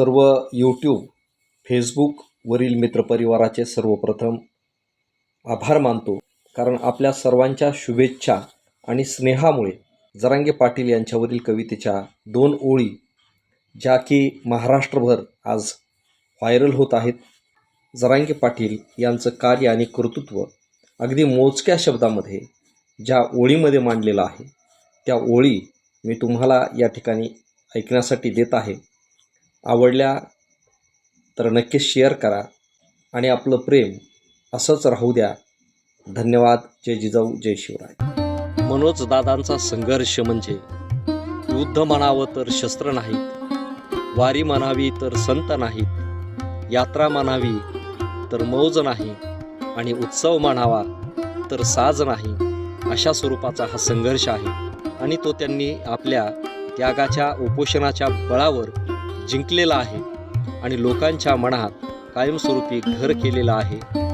सर्व यूट्यूब फेसबुकवरील मित्रपरिवाराचे सर्वप्रथम आभार मानतो. कारण आपल्या सर्वांच्या शुभेच्छा आणि स्नेहामुळे जरांगे पाटील यांच्यावरील कवितेच्या दोन ओळी ज्या की महाराष्ट्रभर आज व्हायरल होत आहेत जरांगे पाटील यांचं कार्य आणि कर्तृत्व अगदी मोजक्या शब्दामध्ये ज्या ओळीमध्ये मांडलेलं आहे त्या ओळी मी तुम्हाला या ठिकाणी ऐकण्यासाठी देत आहे. आवडल्या तर नक्कीच शेअर करा आणि आपलं प्रेम असंच राहू द्या. धन्यवाद. जय जिजाऊ जय शिवराय. मनोज दादांचा संघर्ष म्हणजे युद्ध म्हणावं तर शस्त्र नाहीत वारी म्हणावी तर संत नाहीत यात्रा म्हणावी तर मौज नाही आणि उत्सव म्हणावा तर साज नाही अशा स्वरूपाचा हा संघर्ष आहे. आणि तो त्यांनी आपल्या त्यागाच्या उपोषणाच्या बळावर जिंकलेला आहे आणि लोकांच्या मनात कायमस्वरूपी घर केलेलं आहे.